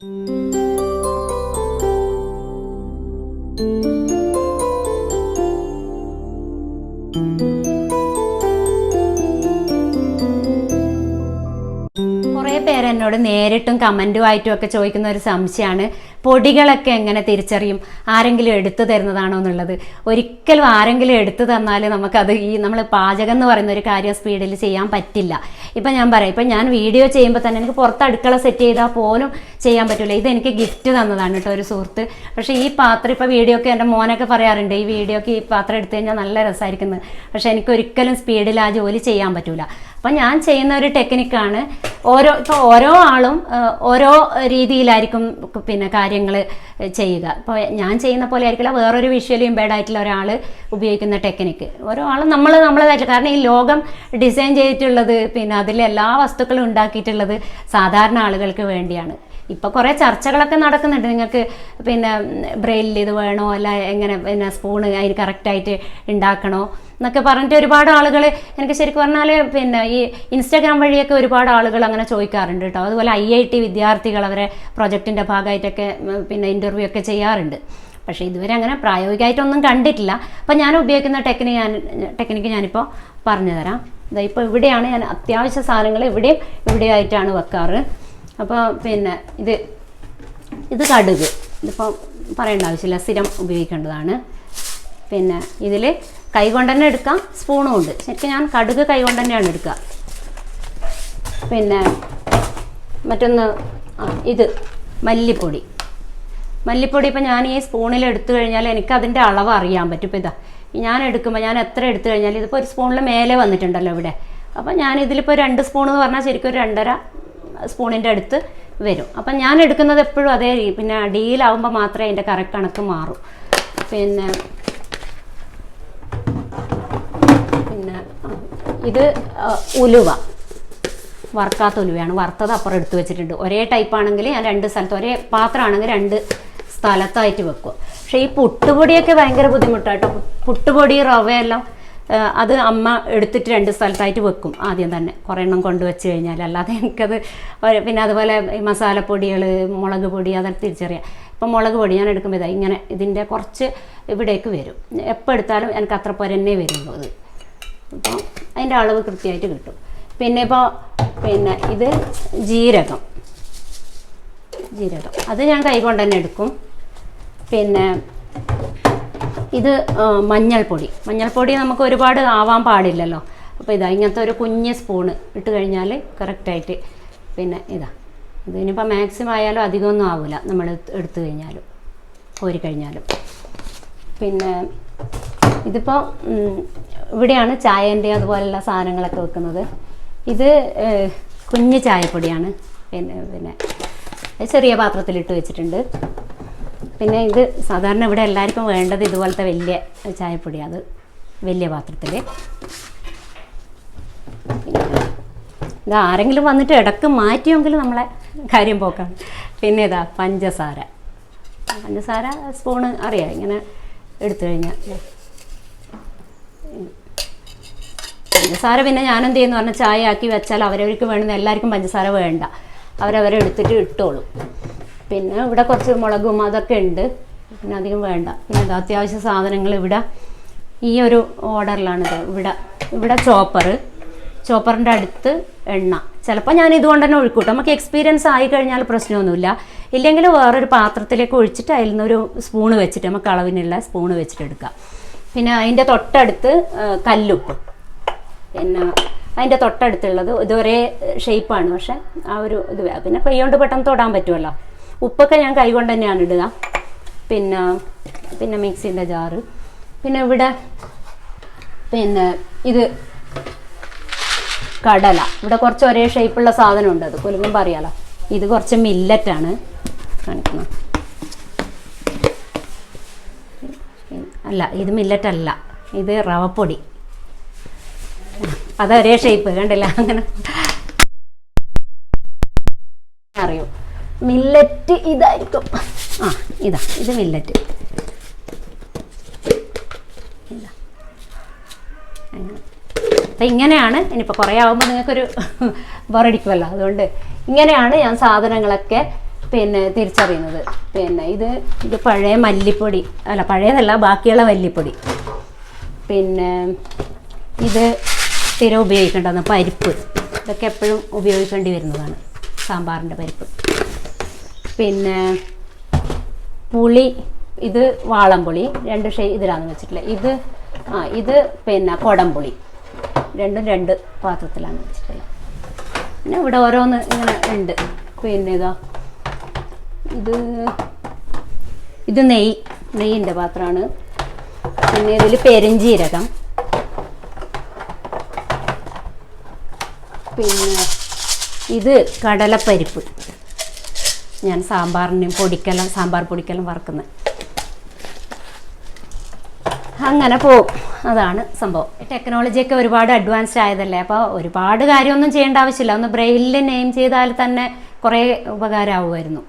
കുറേ പേരെന്നോട് നേരിട്ടും കമന്റുമായിട്ടും ഒക്കെ ചോദിക്കുന്ന ഒരു സംശയമാണ് പൊടികളൊക്കെ എങ്ങനെ തിരിച്ചറിയും? ആരെങ്കിലും എടുത്തു തരുന്നതാണോ എന്നുള്ളത്. ഒരിക്കലും ആരെങ്കിലും എടുത്തു തന്നാൽ നമുക്കത് ഈ നമ്മൾ പാചകം എന്ന് പറയുന്ന ഒരു കാര്യം സ്പീഡിൽ ചെയ്യാൻ പറ്റില്ല. ഇപ്പം ഞാൻ പറയാം ഇപ്പം ഞാൻ വീഡിയോ ചെയ്യുമ്പോൾ തന്നെ എനിക്ക് പുറത്ത് അടുക്കള സെറ്റ് ചെയ്താൽ പോലും ചെയ്യാൻ പറ്റില്ല ഇത് എനിക്ക് ഗിഫ്റ്റ് തന്നതാണ് കേട്ടോ ഒരു സുഹൃത്ത്. പക്ഷേ ഈ പാത്രം ഇപ്പോൾ വീഡിയോ ഒക്കെ എന്റെ മോനൊക്കെ പറയാറുണ്ട് ഈ വീഡിയോക്ക് ഈ പാത്രം എടുത്തു കഴിഞ്ഞാൽ നല്ല രസമായിരിക്കുന്നത്. പക്ഷേ എനിക്ക് ഒരിക്കലും സ്പീഡിൽ ആ ജോലി ചെയ്യാൻ പറ്റില്ല അപ്പം ഞാൻ ചെയ്യുന്ന ഒരു ടെക്നിക്കാണ് ഓരോ ഇപ്പോൾ ഓരോ ആളും ഓരോ രീതിയിലായിരിക്കും പിന്നെ കാര്യങ്ങൾ ചെയ്യുക. ഇപ്പോൾ ഞാൻ ചെയ്യുന്ന പോലെ ആയിരിക്കില്ല വേറൊരു വിഷ്വലി ഇമ്പേർഡ് ആയിട്ടുള്ള ഒരാൾ ഉപയോഗിക്കുന്ന ടെക്നിക്ക് ഓരോ ആളും നമ്മൾ നമ്മളതായിട്ട് കാരണം ഈ ലോകം ഡിസൈൻ ചെയ്തിട്ടുള്ളത് പിന്നെ അതിൽ എല്ലാ വസ്തുക്കളും ഉണ്ടാക്കിയിട്ടുള്ളത് സാധാരണ ആളുകൾക്ക് വേണ്ടിയാണ്. ഇപ്പോൾ കുറേ ചർച്ചകളൊക്കെ നടക്കുന്നുണ്ട്. നിങ്ങൾക്ക് പിന്നെ ബ്രെയിലിൽ ഇത് വേണോ? അല്ല എങ്ങനെ പിന്നെ സ്പൂണ് അതിന് കറക്റ്റായിട്ട് ഉണ്ടാക്കണോ? എന്നൊക്കെ പറഞ്ഞിട്ട് ഒരുപാട് ആളുകൾ എനിക്ക് ശരിക്കും പറഞ്ഞാൽ പിന്നെ ഈ ഇൻസ്റ്റാഗ്രാം വഴിയൊക്കെ ഒരുപാട് ആളുകൾ അങ്ങനെ ചോദിക്കാറുണ്ട് കേട്ടോ. അതുപോലെ ഐ ഐ ടി വിദ്യാർത്ഥികൾ അവരെ പ്രൊജക്റ്റിന്റെ ഭാഗമായിട്ടൊക്കെ പിന്നെ ഇന്റർവ്യൂ ഒക്കെ ചെയ്യാറുണ്ട്. പക്ഷേ ഇതുവരെ അങ്ങനെ പ്രായോഗികമായിട്ടൊന്നും കണ്ടിട്ടില്ല. അപ്പം ഞാൻ ഉപയോഗിക്കുന്ന ടെക്നിക്ക് ഞാൻ ടെക്നിക്ക് ഞാനിപ്പോൾ പറഞ്ഞു തരാം. ഇപ്പോൾ ഇവിടെയാണ് ഞാൻ അത്യാവശ്യ സാധനങ്ങൾ ഇവിടെയും ഇവിടെയായിട്ടാണ് വെക്കാറ്. അപ്പോൾ പിന്നെ ഇത് ഇത് കടുക്. ഇതിപ്പോൾ പറയേണ്ട ആവശ്യമില്ല. സ്ഥിരം ഉപയോഗിക്കേണ്ടതാണ്. പിന്നെ ഇതിൽ കൈകൊണ്ട് തന്നെ എടുക്കാം. സ്പൂണും ഉണ്ട്. ശരിക്കും ഞാൻ കടുക് കൈകൊണ്ട് തന്നെയാണ് എടുക്കുക. പിന്നെ മറ്റൊന്ന് ഇത് മല്ലിപ്പൊടി. മല്ലിപ്പൊടി ഇപ്പം ഞാൻ ഈ സ്പൂണിൽ എടുത്തു കഴിഞ്ഞാൽ എനിക്ക് അതിന്റെ അളവ് അറിയാൻ പറ്റും. ഇപ്പം ഇതാ ഞാൻ എടുക്കുമ്പോൾ ഞാൻ എത്ര എടുത്തു കഴിഞ്ഞാൽ ഇതിപ്പോൾ ഒരു സ്പൂണിൽ മേലെ വന്നിട്ടുണ്ടല്ലോ ഇവിടെ. അപ്പം ഞാൻ ഇതിലിപ്പോൾ രണ്ട് സ്പൂൺ എന്ന് പറഞ്ഞാൽ ശരിക്കും ഒരു രണ്ടര സ്പൂണിന്റെ അടുത്ത് വരും. അപ്പം ഞാൻ എടുക്കുന്നത് എപ്പോഴും അതേ പിന്നെ ഡീലാവുമ്പോൾ മാത്രമേ അതിന്റെ കറക്റ്റ് കണക്ക് മാറൂ. പിന്നെ പിന്നെ ഇത് ഉലുവ. വറുക്കാത്ത ഉലുവയാണ്. വറുത്തത് അപ്പുറം എടുത്തു വെച്ചിട്ടുണ്ട്. ഒരേ ടൈപ്പ് ആണെങ്കിൽ ഞാൻ രണ്ട് സ്ഥലത്ത് ഒരേ പാത്രമാണെങ്കിൽ രണ്ട് സ്ഥലത്തായിട്ട് വെക്കുക. പക്ഷേ ഈ പുട്ടുപൊടിയൊക്കെ ഭയങ്കര ബുദ്ധിമുട്ടാട്ടോ പുട്ടുപൊടി റവയെല്ലാം അത് അമ്മ എടുത്തിട്ട് രണ്ട് സ്ഥലത്തായിട്ട് വെക്കും ആദ്യം തന്നെ. കുറേ എണ്ണം കൊണ്ടുവച്ച് കഴിഞ്ഞാൽ. അല്ലാതെ എനിക്കത് പിന്നെ അതുപോലെ മസാലപ്പൊടികൾ മുളക് പൊടി അതൊക്കെ തിരിച്ചറിയാം. ഇപ്പം മുളക് പൊടി ഞാൻ എടുക്കുമ്പോൾ ഇതാ ഇങ്ങനെ ഇതിന്റെ കുറച്ച് ഇവിടേക്ക് വരും. എപ്പോൾ എടുത്താലും എനിക്ക് അത്ര പൊരന്നേ വരുള്ളൂ ഇത് അപ്പോൾ അതിന്റെ അളവ് കൃത്യമായിട്ട് കിട്ടും. പിന്നെ ഇപ്പോൾ പിന്നെ ഇത് ജീരകം. ജീരകം. അത് ഞാൻ കൈകൊണ്ട് തന്നെ എടുക്കും. പിന്നെ ഇത് മഞ്ഞൾപ്പൊടി. മഞ്ഞൾപ്പൊടി നമുക്ക് ഒരുപാട് ആവാൻ പാടില്ലല്ലോ. അപ്പോൾ ഇതാ ഇങ്ങനത്തെ ഒരു കുഞ്ഞ് സ്പൂണ് ഇട്ട് കഴിഞ്ഞാൽ കറക്റ്റായിട്ട് പിന്നെ ഇതാ. ഇതിനിപ്പോൾ മാക്സിമം ആയാലും അധികമൊന്നും ആവില്ല നമ്മൾ എടുത്തു കഴിഞ്ഞാലും കോരി കഴിഞ്ഞാലും. പിന്നെ ഇതിപ്പോൾ ഇവിടെയാണ് ചായന്റെ അതുപോലെയുള്ള സാധനങ്ങളൊക്കെ വെക്കുന്നത്. ഇത് കുഞ്ഞ് ചായപ്പൊടിയാണ്. പിന്നെ പിന്നെ ചെറിയ പാത്രത്തിലിട്ട് വെച്ചിട്ടുണ്ട്. പിന്നെ ഇത് സാധാരണ ഇവിടെ എല്ലാവർക്കും വേണ്ടത് ഇതുപോലത്തെ വലിയ ചായപ്പൊടി അത് വലിയ പാത്രത്തിൽ. ഇത് ആരെങ്കിലും വന്നിട്ട് ഇടയ്ക്ക് മാറ്റിയെങ്കിൽ നമ്മളെ കാര്യം പോക്കാണ് പിന്നെ ഇതാ പഞ്ചസാര. പഞ്ചസാര സ്പൂണ് അറിയാം. ഇങ്ങനെ എടുത്തു കഴിഞ്ഞാൽ. പഞ്ചസാര പിന്നെ ഞാൻ ചെയ്യുന്നു പറഞ്ഞാൽ ചായ ആക്കി വെച്ചാൽ അവരവർക്ക് വേണ്ടുന്ന എല്ലാവർക്കും പഞ്ചസാര വേണ്ട. അവരവരെ എടുത്തിട്ട് ഇട്ടോളും. പിന്നെ ഇവിടെ കുറച്ച് മുളകും അതൊക്കെ ഉണ്ട്. പിന്നെ അധികം വേണ്ട. പിന്നെ അത്യാവശ്യ സാധനങ്ങൾ ഇവിടെ ഈ ഒരു ഓർഡറിലാണിത് ഇവിടെ ഇവിടെ ചോപ്പർ. ചോപ്പറിന്റെ അടുത്ത് എണ്ണ. ചിലപ്പോൾ ഞാൻ ഇതുകൊണ്ട് തന്നെ ഒഴിക്കൂട്ടോ. നമുക്ക് എക്സ്പീരിയൻസ് ആയി കഴിഞ്ഞാൽ പ്രശ്നമൊന്നുമില്ല. ഇല്ലെങ്കിൽ വേറൊരു പാത്രത്തിലേക്ക് ഒഴിച്ചിട്ട് അതിൽ നിന്നൊരു സ്പൂണ് വെച്ചിട്ട് നമുക്ക് അളവിനുള്ള സ്പൂണ് വെച്ചിട്ട് എടുക്കാം. പിന്നെ അതിന്റെ തൊട്ടടുത്ത് കല്ലും. പിന്നെ അതിന്റെ തൊട്ടടുത്തുള്ളത് ഇതൊരേ ഷേപ്പാണ്. പക്ഷെ ആ ഒരു ഇത് പിന്നെ കൈ കൊണ്ട് പെട്ടെന്ന് തൊടാൻ പറ്റുമല്ലോ. ഉപ്പൊക്കെ ഞാൻ കൈ കൊണ്ട് തന്നെയാണ് ഇടുക. പിന്നെ പിന്നെ മിക്സിന്റെ ജാറ്. പിന്നെ ഇവിടെ പിന്നെ ഇത് കടല. ഇവിടെ കുറച്ച് ഒരേ ഷേപ്പുള്ള സാധനമുണ്ട്. അത് കുലുങ്ങുമ്പോൾ പറയാലോ ഇത് കുറച്ച് മില്ലറ്റാണ് കാണിക്കുന്നത്. അല്ല ഇത് മില്ലറ്റ് അല്ല. ഇത് റവപ്പൊടി. അത് ഒരേ ഷേപ്പ് കണ്ടില്ല? അങ്ങനെ. അറിയൂ. മില്ലറ്റ് ഇതായിരിക്കും. ആ ഇതാ ഇത് മില്ലറ്റ്. അപ്പം ഇങ്ങനെയാണ് ഇനിയിപ്പോൾ കുറേ ആകുമ്പോൾ നിങ്ങൾക്കൊരു ബോറടിക്കുമല്ലോ അതുകൊണ്ട് ഇങ്ങനെയാണ് ഞാൻ സാധനങ്ങളൊക്കെ പിന്നെ തിരിച്ചറിയുന്നത്. പിന്നെ ഇത് ഇത് പഴയ മല്ലിപ്പൊടി. അല്ല പഴയതല്ല ബാക്കിയുള്ള മല്ലിപ്പൊടി. പിന്നെ ഇത് സ്ഥിരം ഉപയോഗിക്കേണ്ടതാണ് പരിപ്പ്. ഇതൊക്കെ എപ്പോഴും ഉപയോഗിക്കേണ്ടി വരുന്നതാണ് സാമ്പാറിന്റെ പരിപ്പ്. പിന്നെ പുളി ഇത് വാളംപുളി രണ്ട് ഷേ ഇതിലാണ് വെച്ചിട്ടില്ല. ഇത് ആ ഇത് പിന്നെ കൊടംപുളി രണ്ടും രണ്ട് പാത്രത്തിലാണ് വെച്ചിട്ടുള്ളത് പിന്നെ ഇവിടെ ഓരോന്ന് ഇങ്ങനെ ഉണ്ട്. പിന്നെ ഇതാ ഇത് ഇത് നെയ് നെയ്യിന്റെ പാത്രമാണ്. പിന്നെ ഇതിൽ പെരഞ്ചീരകം. പിന്നെ ഇത് കടലപ്പരിപ്പ്. ഞാൻ സാമ്പാറിനും പൊടിക്കലും സാമ്പാർ പൊടിക്കലും വറക്കുന്നത് അങ്ങനെ പോവും. അതാണ് സംഭവം. ടെക്നോളജിയൊക്കെ ഒരുപാട് അഡ്വാൻസ്ഡ് ആയതല്ലേ? അപ്പോൾ ഒരുപാട് കാര്യമൊന്നും ചെയ്യേണ്ട ആവശ്യമില്ല. ഒന്ന് ബ്രെയിലിൽ നെയിം ചെയ്താൽ തന്നെ കുറേ ഉപകാരമാവുമായിരുന്നു.